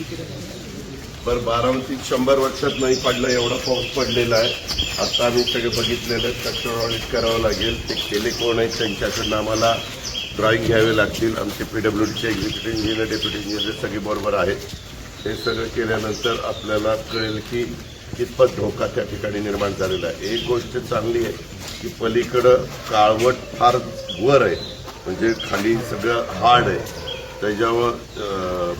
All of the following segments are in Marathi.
बरं बारामतीत शंभर वर्षात नाही पडला एवढा पाऊस पडलेला आहे. आता आम्ही सगळे बघितलेलं स्ट्रक्चर ऑडिट करावं लागेल. ते केले कोण आहेत त्यांच्याकडनं आम्हाला ड्रॉईंग घ्यावे लागतील. आमचे पी डब्ल्यू डीचे एक्झिक्युटिव्ह इंजिनियर डेप्युटी इंजिनियर सगळे बरोबर आहेत. हे सगळं केल्यानंतर आपल्याला कळेल की कितपत धोका त्या ठिकाणी निर्माण झालेला आहे. एक गोष्ट चांगली आहे की पलीकडं काळवट फार वर आहे. म्हणजे खाली सगळं हार्ड आहे. त्याच्यावर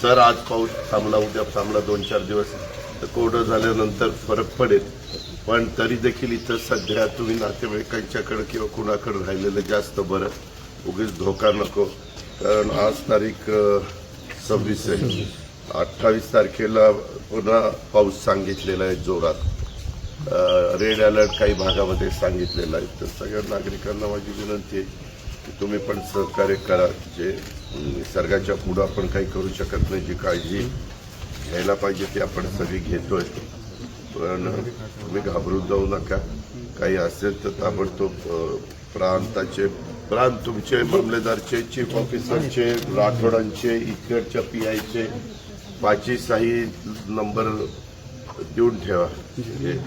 सर आज पाऊस थांबला उद्या थांबला दोन चार दिवस तर कोरडं झाल्यानंतर फरक पडेल. पण तरी देखील इथं सध्या तुम्ही नातेवाईकांच्याकडं किंवा कुणाकडे राहिलेलं जास्त बरं उगीच धोका नको. कारण आज तारीख सव्वीस आहे. अठ्ठावीस तारखेला पुन्हा पाऊस सांगितलेला आहे जोरात. रेड अलर्ट काही भागामध्ये सांगितलेला आहे. तर सगळ्या नागरिकांना माझी विनंती आहे की तुम्ही पण सहकार्य करा. जे निसर्गाच्या पुढं आपण काही करू शकत नाही जी काळजी घ्यायला पाहिजे ती आपण सगळी घेतोय. पण तुम्ही घाबरून जाऊ नका. काही असेल तर ताबडतोब प्रांताचे प्रांत तुमचे मामलेदारचे चीफ ऑफिसरचे राठोडांचे इकडच्या पी आयचे पाची साई नंबर देऊन ठेवा. हे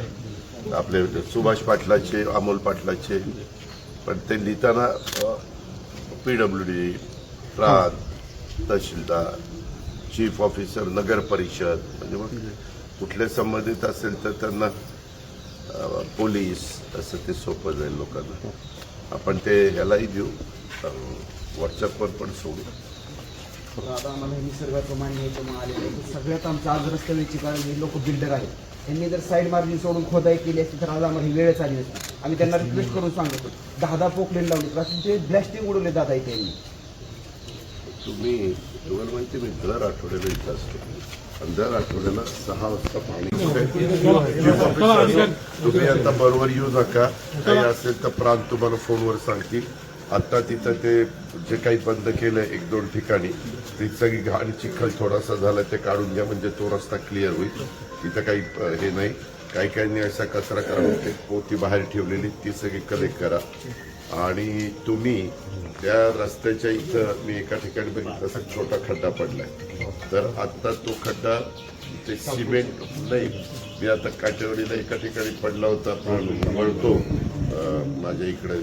आपले सुभाष पाटलाचे अमोल पाटलाचे. पण ते लिहिताना पी डब्ल्यू डी प्रांत तहसीलदार चीफ ऑफिसर नगर परिषद म्हणजे मग कुठले संबंधित असेल तर त्यांना पोलीस असं ते सोपं जाईल लोकांना. आपण ते ह्यालाही देऊ. व्हॉट्सअपवर पण सोडू. आता आम्हाला हे निसर्गाचं मान्य याच्यामुळे सगळ्यात आमचं आज रस्त्यावरची कारण हे लोक बिल्डर आहेत. यांनी जर साईड मार्जिन सोडून खोदाई केली असती तर आज आम्हाला ही वेळच आली नसती. आम्ही त्यांना रिक्वेस्ट करून सांगतो. दहा दहा पोकलेन लावली. रात्रीचे ब्लॅस्टिंग उडवले दादा इथे यांनी. तुम्ही तुम्हाला माहिती मी दर आठवड्याला इथं असतो. आणि दर आठवड्याला सहा वाजता पाणी तुम्ही आता बरोबर येऊ नका. काही असेल तर प्रांत तुम्हाला फोनवर सांगतील. आता तिथं ते जे काही बंद केलंय एक दोन ठिकाणी ती सगळी घाण चिखल थोडासा झाला ते काढून घ्या म्हणजे तो रस्ता क्लिअर होईल. तिथं काही हे नाही. काही काहींनी असा कचरा ते पोती बाहेर ठेवलेली ती सगळी कलेक्ट करा. आणि तुम्ही त्या रस्त्याच्या इथं मी एका ठिकाणी बघितलं असा छोटा खड्डा पडलाय. तर आता तो खड्डा ते सिमेंट नाही मी आता काटेवाडीला एका ठिकाणी पडला होता वळतो. माझ्या इकडे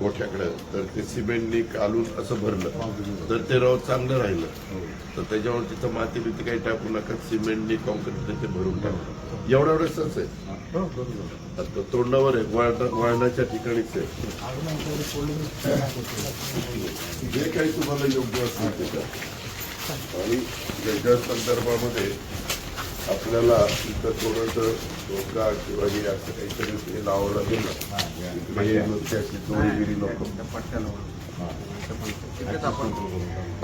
गोठ्याकडं तर ते सिमेंटनी कालून असं भरलं. तर ते राव चांगलं राहिलं. तर त्याच्यावर तिथं माती बिती काही टाकू नका सिमेंटनी कॉन्क्रीटने ते भरून टाकलं एवढा एवढंच आहे आता तोंडावर आहे वळणाच्या ठिकाणीच आहे. जे काही तुम्हाला योग्य असेल आणि त्याच्या संदर्भामध्ये आपल्याला इथं थोडस धोका किंवा हे असं काहीतरी हे लावावं लागेल. ना चोरीगिरी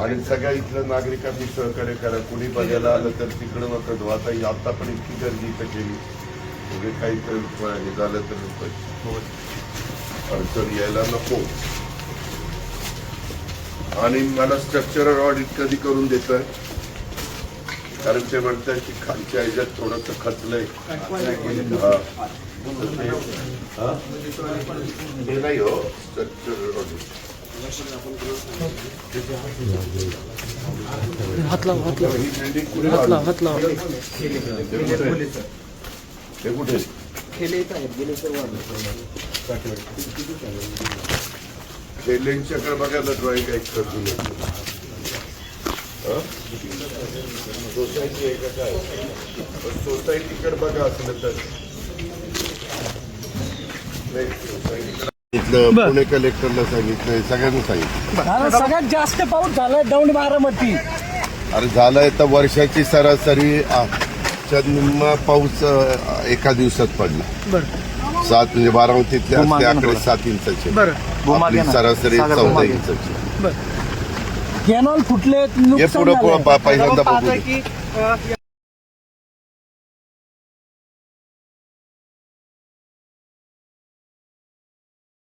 आणि सगळ्या इथल्या नागरिकांनी सहकार्य करा. कुणी बघायला आलं तर तिकडं नका जाऊ. आता आता पण इतकी गर्दी इथं केली. म्हणजे काहीतरी हे झालं तर अडचण यायला नको. आणि मला स्ट्रक्चरल ऑडिट कधी करून देत कारण ते म्हणतात की खालच्या ह्याच्यात थोडस खचलंय? ते नाही हो स्ट्रक्चरल ऑडिट लाव ही बिल्डिंग कुठे कुठे? बघायला ड्रॉइंग एक करून सोसायटी आहे का काय पण सोसायटीकडे बघा असलं तर नाही, सोसायटीकडे सांगितलं पुणे कलेक्टरला सांगितलं सगळ्यांना सांगितलं सगळ्यात जास्त पाऊस झालाय दौंड बारामती. अरे झालंय तर वर्षाची सरासरी आ, च्या निम्मा पाऊस अ, एका दिवसात पडला. बर. सात म्हणजे बारामतीतले असते आकडे. सात इंचाचे. बरं. आपली सरासरी चौदा. इंचाची. बर. कॅनॉल फुटले हे पुढं पहिल्यांदा बघू दे. की